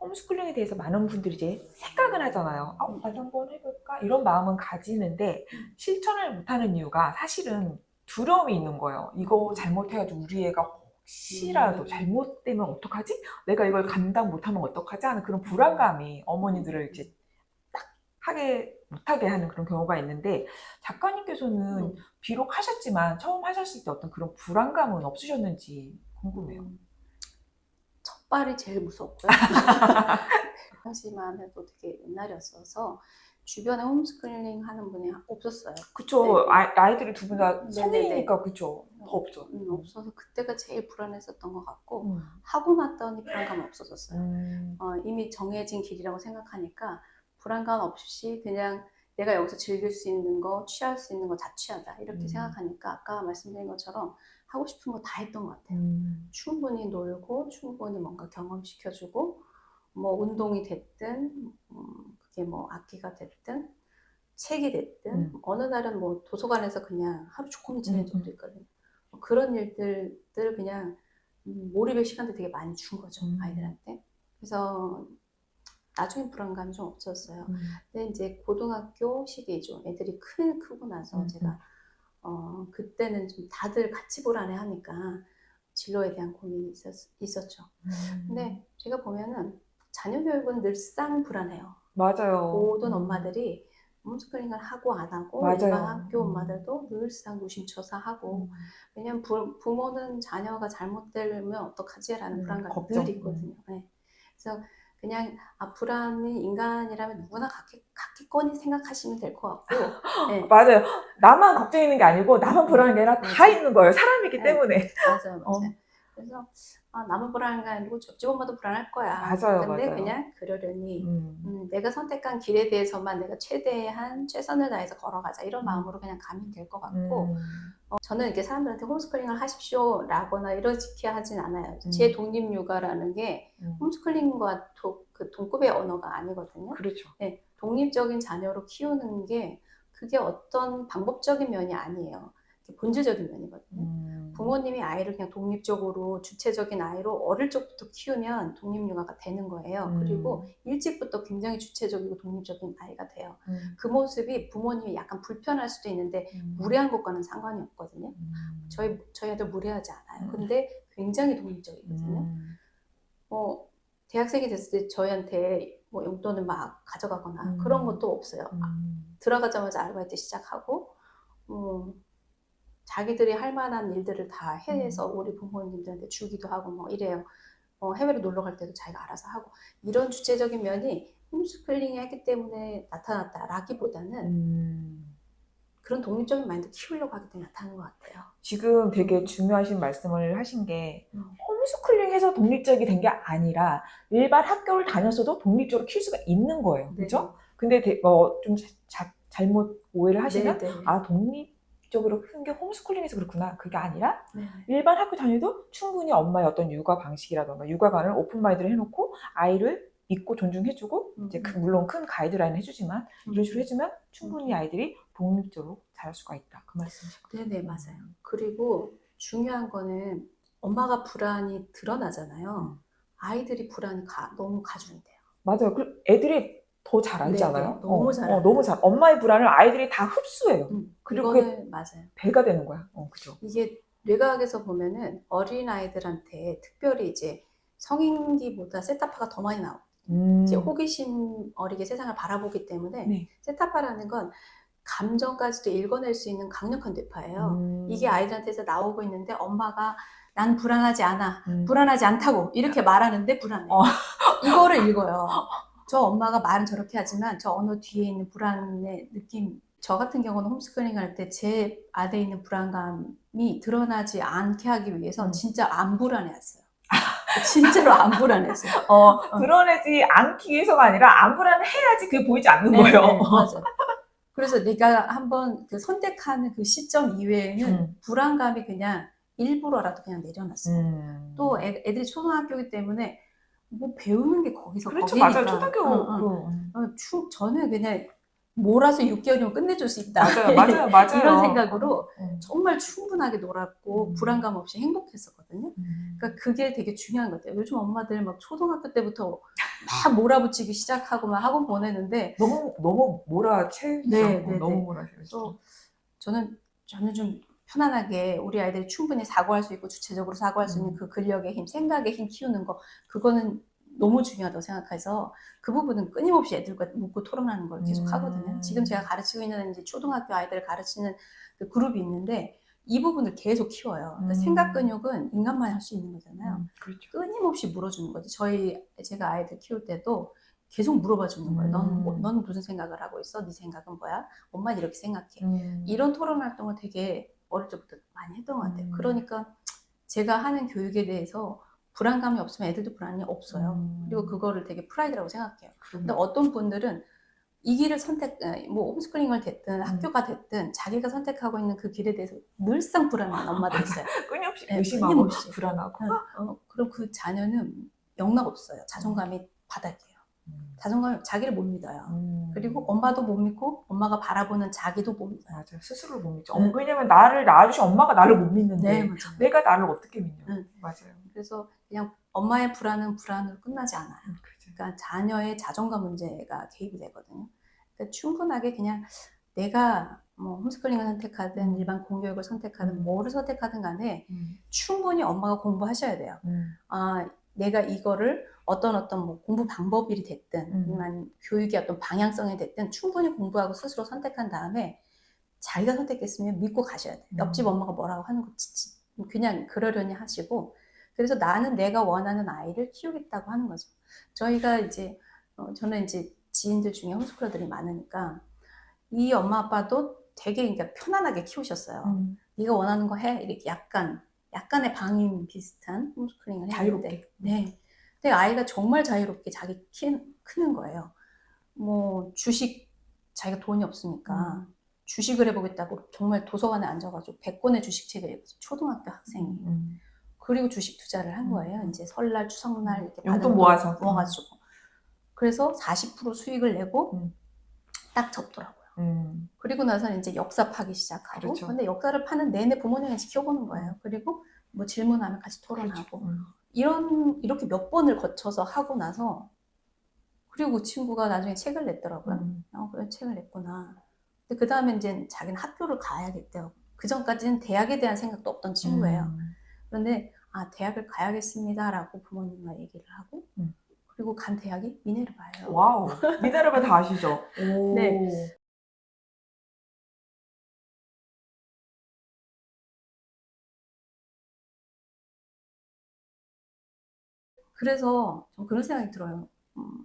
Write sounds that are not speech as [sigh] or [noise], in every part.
홈스쿨링에 대해서 많은 분들이 이제 생각은 하잖아요. 아, 나도 한번 해볼까? 이런 마음은 가지는데 실천을 못하는 이유가 사실은 두려움이 있는 거예요. 이거 잘못해가지고 우리 애가 혹시라도 음. 잘못되면 어떡하지? 내가 이걸 감당 못하면 어떡하지? 하는 그런 불안감이 어머니들을 이제 딱 하게 못하게 하는 그런 경우가 있는데 작가님께서는 음. 비록 하셨지만 처음 하셨을 때 어떤 그런 불안감은 없으셨는지 궁금해요. 음, 첫 발이 제일 무섭고요. [laughs] 당시만 해도 되게 옛날이었어서 주변에 홈스쿨링 하는 분이 없었어요. 그쵸. 네. 아, 아이들이 두 분다 네네네. 성인이니까 그쵸. 더 없죠. 음, 없어서 그때가 제일 불안했었던 것 같고 음. 하고 났더니 불안감 없어졌어요. 음. 어, 이미 정해진 길이라고 생각하니까 불안감 없이 그냥 내가 여기서 즐길 수 있는 거, 취할 수 있는 거다 취하자 이렇게 음. 생각하니까 아까 말씀드린 것처럼 하고 싶은 거 다 했던 것 같아요. 음. 충분히 놀고 충분히 뭔가 경험시켜주고 뭐 운동이 됐든 음, 그게 뭐 악기가 됐든 책이 됐든 음. 어느 날은 뭐 도서관에서 그냥 하루 종일 지낸 음, 적도 있거든요. 뭐 그런 일들을 그냥 음, 몰입의 시간도 되게 많이 준 거죠 음. 아이들한테. 그래서 나중에 불안감이 좀 없었어요. 음. 근데 이제 고등학교 시기죠. 애들이 크, 크고 나서 음, 제가 어, 그때는 좀 다들 같이 불안해 하니까 진로에 대한 고민이 있었, 있었 죠. 음. 근데 제가 보면은 자녀 교육은 늘상 불안해요. 맞아요. 모든 음. 엄마들이 홈스쿨링을 하고 안 하고 맞아요. 일반 학교 음. 엄마들도 늘상 노심초사 하고 음. 왜냐면 부, 부모는 자녀가 잘못되면 어떡하지라는 음, 불안감이 걱정. 늘 있거든요. 네. 그래서 그냥 아 불안이 인간이라면 누구나 갖겠, 갖겠거니 생각하시면 될 것 같고 [laughs] 네. 맞아요. 나만 걱정 있는 게 아니고 나만 불안한 게 아니라 다 맞아요. 있는 거예요. 사람이기 네. 때문에. 맞아요, 어. 맞아요. 그래서 아, 나만 불안한 게 아니고 옆집 엄마도 불안할 거야. 맞아요, 근데 맞아요. 그냥 그러려니 음. 음, 내가 선택한 길에 대해서만 내가 최대한 최선을 다해서 걸어가자 이런 음. 마음으로 그냥 가면 될 것 같고 음. 어, 저는 이렇게 사람들한테 홈스쿨링을 하십시오라거나 이렇게 하진 않아요. 제 음. 독립 육아라는 게 음. 홈스쿨링과 도, 그 동급의 언어가 아니거든요. 그렇죠. 네, 독립적인 자녀로 키우는 게 그게 어떤 방법적인 면이 아니에요. 본질적인 면이거든요. 음. 부모님이 아이를 그냥 독립적으로 주체적인 아이로 어릴 적부터 키우면 독립육아가 되는 거예요. 음. 그리고 일찍부터 굉장히 주체적이고 독립적인 아이가 돼요. 음. 그 모습이 부모님이 약간 불편할 수도 있는데 음. 무례한 것과는 상관이 없거든요. 음. 저희 저희 아들 무례하지 않아요. 음. 근데 굉장히 독립적이거든요. 음. 뭐 대학생이 됐을 때 저희한테 뭐 용돈을 막 가져가거나 음. 그런 것도 없어요. 음. 들어가자마자 아르바이트 시작하고 뭐 자기들이 할 만한 일들을 다 해서 음. 우리 부모님들한테 주기도 하고 뭐 이래요. 어, 해외로 놀러 갈 때도 자기가 알아서 하고 이런 주체적인 면이 홈스쿨링이 했기 때문에 나타났다라기보다는 음. 그런 독립적인 마인드 키우려고 하기 때문에 나타나는 것 같아요. 지금 되게 중요하신 말씀을 하신 게 음. 홈스쿨링해서 독립적이 된 게 아니라 일반 학교를 다녔어도 독립적으로 키울 수가 있는 거예요. 그렇죠? 근데 대- 어, 좀 자- 잘못 오해를 하시면 네, 네. 아 독립 적으로 큰게 홈스쿨링에서 그렇구나. 그게 아니라 네. 일반 학교 다녀도 충분히 엄마의 어떤 육아 방식이라던가 육아관을 오픈 마인드를 해놓고 아이를 믿고 존중해주고 음. 이제 그- 물론 큰 가이드라인을 해주지만 이런 식으로 해주면 음. 충분히 아이들이 독립적으로 자랄 수가 있다. 그 말씀이신 거죠. 네네 맞아요. 그리고 중요한 거는 엄마가 불안이 드러나잖아요. 음. 아이들이 불안이 가- 너무 가중이 돼요. 맞아요. 그 애들이 더 잘 알잖아요. 네, 네. 너무 어, 잘 어. 너무 잘. 엄마의 불안을 아이들이 다 흡수해요. 음, 그리고 그거는 맞아요. 배가 되는 거야. 어, 그죠. 이게 뇌과학에서 보면은 어린 아이들한테 특별히 이제 성인기보다 세타파가 더 많이 나와요. 음. 이제 호기심 어리게 세상을 바라보기 때문에 네. 세타파라는 건 감정까지도 읽어낼 수 있는 강력한 뇌파예요. 음. 이게 아이들한테서 나오고 있는데 엄마가 난 불안하지 않아. 음. 불안하지 않다고 이렇게 말하는데 불안해. 어. 이거를 읽어요. [laughs] 저 엄마가 말은 저렇게 하지만 저 언어 뒤에 있는 불안의 느낌. 저 같은 경우는 홈스쿨링 할 때제 안에 있는 불안감이 드러나지 않게 하기 위해서 음. 진짜 안 불안해했어요. 진짜로 안 불안했어요. [laughs] 어, 드러내지 않기 위해서가 아니라 안 불안해야지 그게 보이지 않는 네, 거예요. 네, 맞아요. 그래서 네가 한번 그 선택하는 그 시점 이외에는 음. 불안감이 그냥 일부러라도 그냥 내려놨어요. 음. 또 애, 애들이 초등학교이기 때문에 뭐 배우는 게 거기서 그렇죠. 거기니까. 맞아요. 초등학교. 어, 어. 그, 음. 어, 추- 저는 그냥 몰아서 6개월이면 끝내줄 수 있다. 맞아요, 맞아요, [laughs] 맞아요. 이런 생각으로 음. 정말 충분하게 놀았고 음. 불안감 없이 행복했었거든요. 음. 그러니까 그게 되게 중요한 것 같아요. 요즘 엄마들 막 초등학교 때부터 막 몰아붙이기 시작하고 막 학원 보내는데 너무 너무 몰아채죠. 네, 네, 너무 네. 그래서 저는 저는 좀 편안하게 우리 아이들이 충분히 사고할 수 있고 주체적으로 사고할 수 있는 음. 그 근력의 힘, 생각의 힘 키우는 거 그거는 너무 중요하다고 생각해서 그 부분은 끊임없이 애들과 묻고 토론하는 걸 계속 음. 하거든요. 지금 제가 가르치고 있는 이제 초등학교 아이들을 가르치는 그 그룹이 있는데 이 부분을 계속 키워요. 그러니까 음. 생각 근육은 인간만 할 수 있는 거잖아요. 음, 그렇죠. 끊임없이 물어주는 거죠. 저희 제가 아이들 키울 때도 계속 물어봐 주는 거예요. 넌, 뭐- 음. 넌 무슨 생각을 하고 있어? 네 생각은 뭐야? 엄마 이렇게 생각해. 음. 이런 토론 활동을 되게 어릴 때부터 많이 했던 것 같아요. 음. 그러니까 제가 하는 교육에 대해서 불안감이 없으면 애들도 불안이 없어요. 음. 그리고 그거를 되게 프라이드라고 생각해요. 근데 그럼요. 어떤 분들은 이 길을 선택, 에, 뭐 홈스쿨링을 음. 됐든 학교가 됐든 자기가 선택하고 있는 그 길에 대해서 늘상 불안한 엄마들 있어요. [laughs] 끊임없이 네, 의심하고 끊임없이. 불안하고. 어, 그럼 그 자녀는 영락 없어요. 자존감이 바닥이에요. 음. 자존감 자기를 못 믿어요. 음. 그리고 엄마도 못 믿고 엄마가 바라보는 자기도 못 믿어요. 맞아요. 스스로를 못 믿죠. 네. 어, 왜냐면 나를 낳아주신 엄마가 나를 못 믿는데 네. 내가 나를 어떻게 믿냐. 응. 맞아요. 그래서 그냥 엄마의 불안은 불안으로 끝나지 않아요. 음. 그러니까 자녀의 자존감 문제가 개입이 되거든요. 그러니까 충분하게 그냥 내가 뭐 홈스쿨링을 선택하든 음. 일반 공교육을 선택하든 음. 뭐를 선택하든 간에 음. 충분히 엄마가 공부하셔야 돼요. 음. 아, 내가 이거를 어떤 어떤 뭐 공부 방법이 됐든 음. 교육의 어떤 방향성이 됐든 충분히 공부하고 스스로 선택한 다음에 자기가 선택했으면 믿고 가셔야 돼요. 음. 옆집 엄마가 뭐라고 하는 거 지- 그냥 그러려니 하시고 그래서 나는 내가 원하는 아이를 키우겠다고 하는 거죠. 저희가 이제 어, 저는 이제 지인들 중에 홈스쿨러들이 많으니까 이 엄마 아빠도 되게 그러니까 편안하게 키우셨어요. 음. 네가 원하는 거 해. 이렇게 약간, 약간의 방임 비슷한 홈스쿨링을 했는데. 자유롭게. 네. 근데 아이가 정말 자유롭게 자기 키, 크는 거예요. 뭐, 주식, 자기가 돈이 없으니까 음. 주식을 해보겠다고 정말 도서관에 앉아가지고 100권의 주식책을 읽었어요. 초등학교 학생이. 음. 그리고 주식 투자를 한 음. 거예요. 이제 설날, 추석날 이렇게 용돈 모아서. 모아가지고. 그래서 40% 수익을 내고 음. 딱 접더라고요. 음. 그리고 나서 이제 역사 파기 시작하고 그렇죠. 근데 역사를 파는 내내 부모님이 지켜보는 거예요. 그리고 뭐 질문하면 같이 토론하고 음. 이런 이렇게 몇 번을 거쳐서 하고 나서 그리고 그 친구가 나중에 책을 냈더라고요. 음. 어, 그래 책을 냈구나. 근데 그 다음에 이제 자기는 학교를 가야겠대요. 그 전까지는 대학에 대한 생각도 없던 친구예요. 음. 그런데 아 대학을 가야겠습니다라고 부모님과 얘기를 하고 음. 그리고 간 대학이 미네르바예요. 와우. 미네르바 다 아시죠? [laughs] 오. 네. 그래서 좀 그런 생각이 들어요. 음,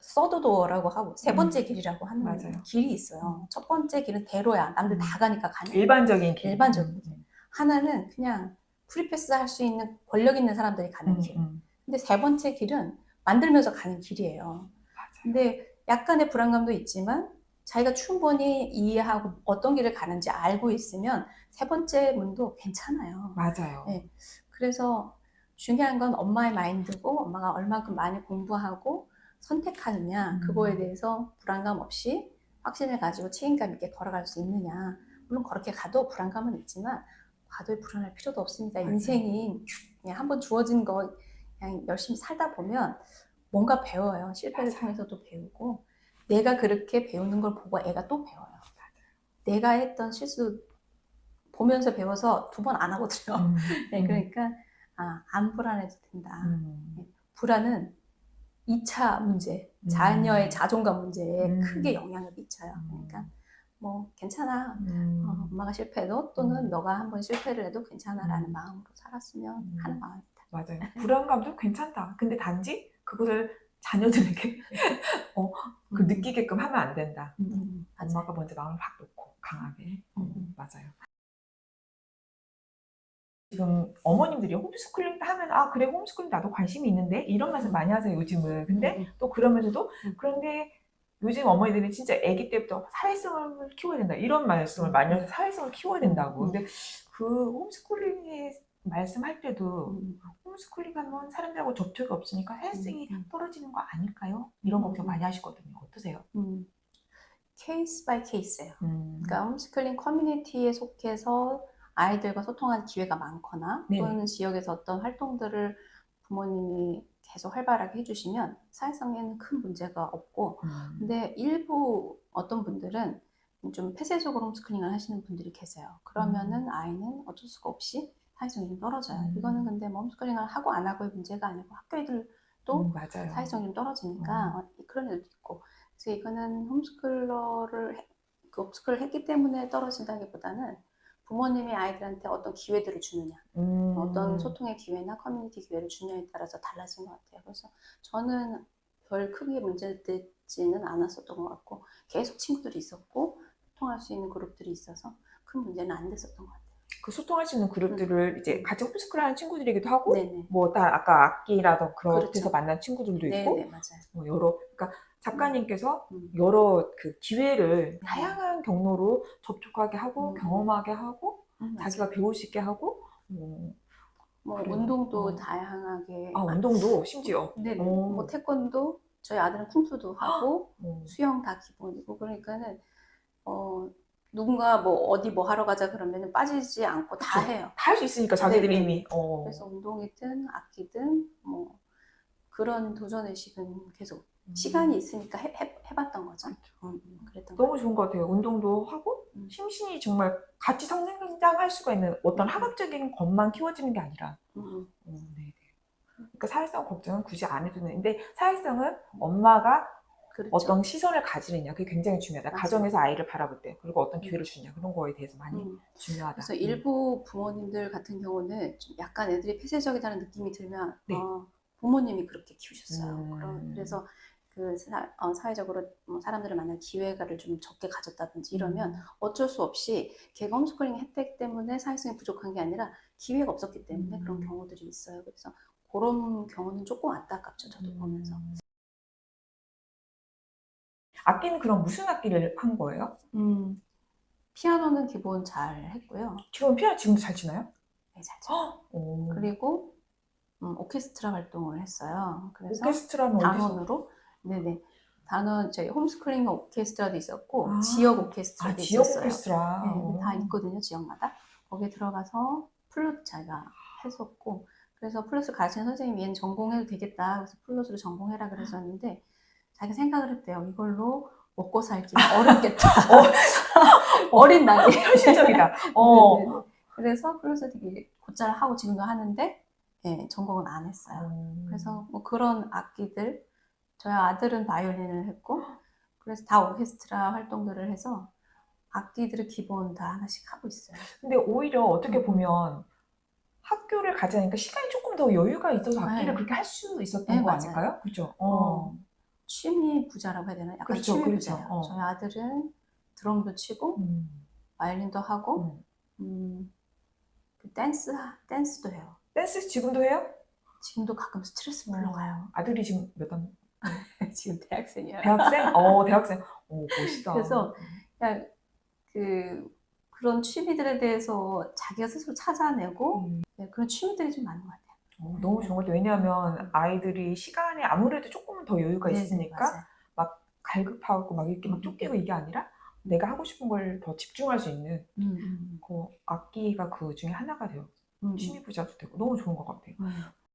서드도어라고 하고 세 번째 길이라고 하는 음. 맞아요. 길이 있어요. 첫 번째 길은 대로야. 남들 음. 다 가니까 가는. 일반적인 길. 일반적인 음. 하나는 그냥 프리패스 할 수 있는 권력 있는 사람들이 가는 음. 길. 음. 근데 세 번째 길은 만들면서 가는 길이에요. 맞아요. 근데 약간의 불안감도 있지만 자기가 충분히 이해하고 어떤 길을 가는지 알고 있으면 세 번째 문도 괜찮아요. 맞아요. 네. 그래서 중요한 건 엄마의 마인드고 엄마가 얼마큼 많이 공부하고 선택하느냐 음. 그거에 대해서 불안감 없이 확신을 가지고 책임감 있게 걸어갈 수 있느냐 물론 그렇게 가도 불안감은 있지만 과도히 불안할 필요도 없습니다 맞아요. 인생이 그냥 한번 주어진 거 그냥 열심히 살다 보면 뭔가 배워요 실패를 맞아요. 통해서도 배우고 내가 그렇게 배우는 걸 보고 애가 또 배워요 내가 했던 실수 보면서 배워서 두 번 안 하거든요 음. [laughs] 네, 음. 그러니까 아, 안 불안해도 된다. 음. 불안은 2차 문제, 음. 자녀의 자존감 문제에 음. 크게 영향을 미쳐요. 음. 그러니까 뭐 괜찮아. 음. 어, 엄마가 실패해도 또는 음. 너가 한번 실패를 해도 괜찮아라는 음. 마음으로 살았으면 음. 하는 마음입니다. 맞아요. [laughs] 불안감도 괜찮다. 근데 단지 그것을 자녀들에게 [laughs] 어, 그 음. 느끼게끔 하면 안 된다. 엄마가 먼저 마음을 확 놓고 강하게. 맞아요. 지금 어머님들이 홈스쿨링 하면 아 그래 홈스쿨링 나도 관심이 있는데 이런 말씀 많이 하세요 요즘은. 근데 음, 또 그러면서도 음. 그런데 요즘 어머니들이 진짜 아기 때부터 사회성을 키워야 된다 이런 말씀을 많이 하세요. 사회성을 키워야 된다고. 음. 근데 그 홈스쿨링에 말씀할 때도 음, 홈스쿨링 하면 사람들하고 접촉이 없으니까 사회성이 음, 음. 떨어지는 거 아닐까요? 이런 음, 걱정 음. 많이 하시거든요. 어떠세요? 음. 케이스 바이 케이스예요. 음. 그러니까 홈스쿨링 커뮤니티에 속해서 아이들과 소통할 기회가 많거나 네네. 또는 지역에서 어떤 활동들을 부모님이 계속 활발하게 해주시면 사회성에는 큰 문제가 없고 음. 근데 일부 어떤 분들은 좀 폐쇄적으로 홈스쿨링을 하시는 분들이 계세요. 그러면은 아이는 어쩔 수가 없이 사회성이 좀 떨어져요. 음. 이거는 근데 뭐 홈스쿨링을 하고 안 하고의 문제가 아니고 학교 애들도 음. 사회성이 좀 떨어지니까 음. 어, 그런 애들도 있고 그래서 이거는 홈스쿨러를 해- 그 홈스쿨을 했기 때문에 떨어진다기보다는 부모님이 아이들한테 어떤 기회들을 주느냐 음. 어떤 소통의 기회나 커뮤니티 기회를 주냐에 따라서 달라진 것 같아요. 그래서 저는 별 크게 문제되지는 않았었던 것 같고 계속 친구들이 있었고 소통할 수 있는 그룹들이 있어서 큰 문제는 안 됐었던 것 같아요. 그 소통할 수 있는 그룹들을 이제 같이 홈스쿨 하는 친구들이기도 하고. 뭐 다 아까 악기라던 그런 그렇죠. 데서 만난 친구들도 있고 네네 맞아요. 뭐 여러 그러니까 작가님께서 음. 여러 그 기회를 네. 다양한 경로로 접촉하게 하고 음. 경험하게 하고 음. 자기가 배울 수 있게 하고 뭐, 뭐. 운동도 어. 다양하게 아 운동도 심지어 네네. 오. 뭐 태권도 저희 아들은 쿵푸도 하고 [gasps] 어. 수영 다 기본이고 그러니까는 어 누군가 뭐 어디 뭐 하러 가자 그러면은 빠지지 않고 다 그쵸. 해요. 다 할 수 있으니까 자기들이 네네. 이미 어. 그래서 운동이든 악기든 뭐 그런 도전 의식은 계속 음. 시간이 있으니까 해, 해, 해 봤던 거죠. 음, 음, 그랬던 거. 너무 좋은 것 같아요. 운동도 하고 음. 심신이 정말 같이 성장할 수가 있는 어떤 학업적인 것만 키워지는 게 아니라 음, 어, 네. 그러니까 사회성 걱정은 굳이 안 해도 되는데 사회성은 엄마가 그렇죠. 어떤 시선을 가지느냐 그게 굉장히 중요하다. 맞아요. 가정에서 아이를 바라볼 때 그리고 어떤 기회를 주냐 그런 거에 대해서 많이 음, 중요하다. 그래서 음. 일부 부모님들 같은 경우는 좀 약간 애들이 폐쇄적이라는 느낌이 들면 네. 어, 부모님이 그렇게 키우셨어요. 음. 그런, 그래서 그 사, 어, 사회적으로 뭐 사람들을 만날 기회를 좀 적게 가졌다든지 이러면 음. 어쩔 수 없이 걔가 홈스쿨링 혜택 때문에 사회성이 부족한 게 아니라 기회가 없었기 때문에 음. 그런 경우들이 있어요. 그래서 그런 경우는 조금 안타깝죠. 저도 음. 보면서. 악기는 그럼 무슨 악기를 한 거예요? 음, 피아노는 기본 잘 했고요. 지금 피아노 지금도 잘 치나요? 네, 잘 쳐요. 오. 그리고 음, 오케스트라 활동을 했어요. 그래서 오케스트라는 어디서? 단원으로 네네 단원 저희 홈스쿨링 오케스트라도 있었고 아. 지역 오케스트라도 아 지역 있었어요. 오케스트라. 네, 오. 다 있거든요 지역마다 거기에 들어가서 플룻 자기가 했었고 그래서 플룻을 가르치는 선생님이 얘는 전공해도 되겠다 그래서 플룻으로 전공해라 그랬었는데 자기가 생각을 했대요 이걸로 먹고 살기 어렵겠다 [laughs] [laughs] 어 린 나이에 [laughs] 현실적이다. 어. 네네네. 그래서 플룻을 되게 곧잘 하고 지금도 하는데 예, 전공은 안 했어요 음. 그래서 뭐 그런 악기들 저희 아들은 바이올린을 했고 그래서 다 오케스트라 활동들을 해서 악기들을 기본 다 하나씩 하고 있어요. 근데 오히려 어떻게 음. 보면 학교를 가자니까 시간이 조금 더 여유가 있어서 악기를 네. 그렇게 할 수 있었던 네, 거 맞아요. 아닐까요? 그죠? 어, 어. 취미 부자라고 해야 되나? 약간 그렇죠, 취미 그렇죠. 부자예요. 어. 저희 아들은 드럼도 치고 음. 바이올린도 하고 음. 음, 그 댄스 댄스도 해요. 댄스 지금도 해요? 지금도 가끔 스트레스 풀러 가요. 아들이 지금 몇 단? [laughs] 지금 대학생이에요. 대학생? 어, [laughs] 대학생. 오, 멋있다. 그래서 그냥 그 그런 취미들에 대해서 자기가 스스로 찾아내고 음. 네, 그런 취미들이 좀 많은 것 같아요. 어, 너무 좋은 것 같아요. 왜냐하면 아이들이 시간에 아무래도 조금 더 여유가 네네, 있으니까 맞아요. 갈급하고 막 이렇게 막 음. 쫓기고 이게 아니라 내가 하고 싶은 걸 더 집중할 수 있는 음, 음, 그 악기가 그 중에 하나가 돼요. 음, 음. 취미 부자도 되고 너무 좋은 것 같아요. 음.